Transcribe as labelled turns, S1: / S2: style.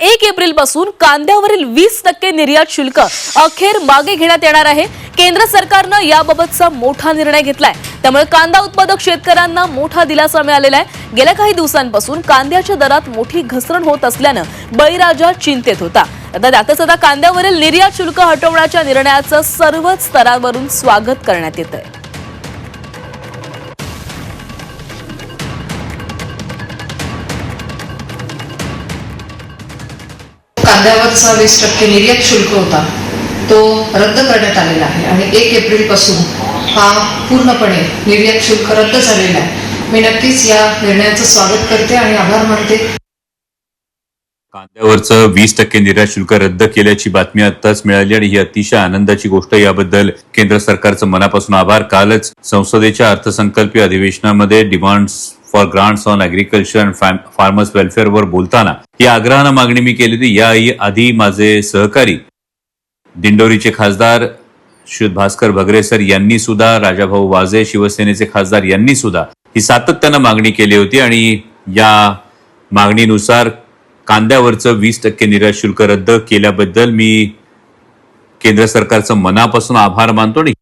S1: एक एप्रिलपासून कांद्यावरील वीस टक्के निर्यात शुल्क अखेर मागे घेण्यात येणार आहे. केंद्र सरकारनं याबाबतचा मोठा निर्णय घेतलाय. त्यामुळे कांदा उत्पादक शेतकऱ्यांना मोठा दिलासा मिळालेला आहे. गेल्या काही दिवसांपासून कांद्याच्या दरात मोठी घसरण होत असल्यानं बळीराजा चिंतेत होता. आता त्यातच आता कांद्यावरील निर्यात शुल्क हटवण्याच्या निर्णयाचं सर्वच स्तरावरून स्वागत करण्यात येत आहे
S2: कांद्यावरचा वीस टक्के निर्यात शुल्क होता. तो रद्द करण्यात आलेला आहे आणि एक एप्रिलपासून हा पूर्णपणे निर्यात शुल्क रद्द झालेला आहे. मी नक्कीच या निर्णयाचं स्वागत करते आणि आभार मानते.
S3: कांद्यावरचं वीस टक्के निर्यात शुल्क रद्द केल्याची बातमी आताच मिळाली आणि ही अतिशय आनंदाची गोष्ट याबद्दल केंद्र सरकारचं मनापासून आभार. कालच संसदेच्या अर्थसंकल्पीय अधिवेशनामध्ये demands for grants on agriculture and farmers वेलफेअरवर बोलताना ही आग्रहानं मागणी मी केली होती. या आधी माझे सहकारी दिंडोरीचे खासदार श्री भास्कर भगरे सर यांनी सुद्धा राजाभाऊ वाजे शिवसेनेचे खासदार यांनी सुद्धा ही सातत्यानं मागणी केली होती. आणि या मागणीनुसार कांद्यावरचं वीस टक्के निर्यात शुल्क रद्द केल्याबद्दल मी केंद्र सरकारचं मनापासून आभार मानतो आणि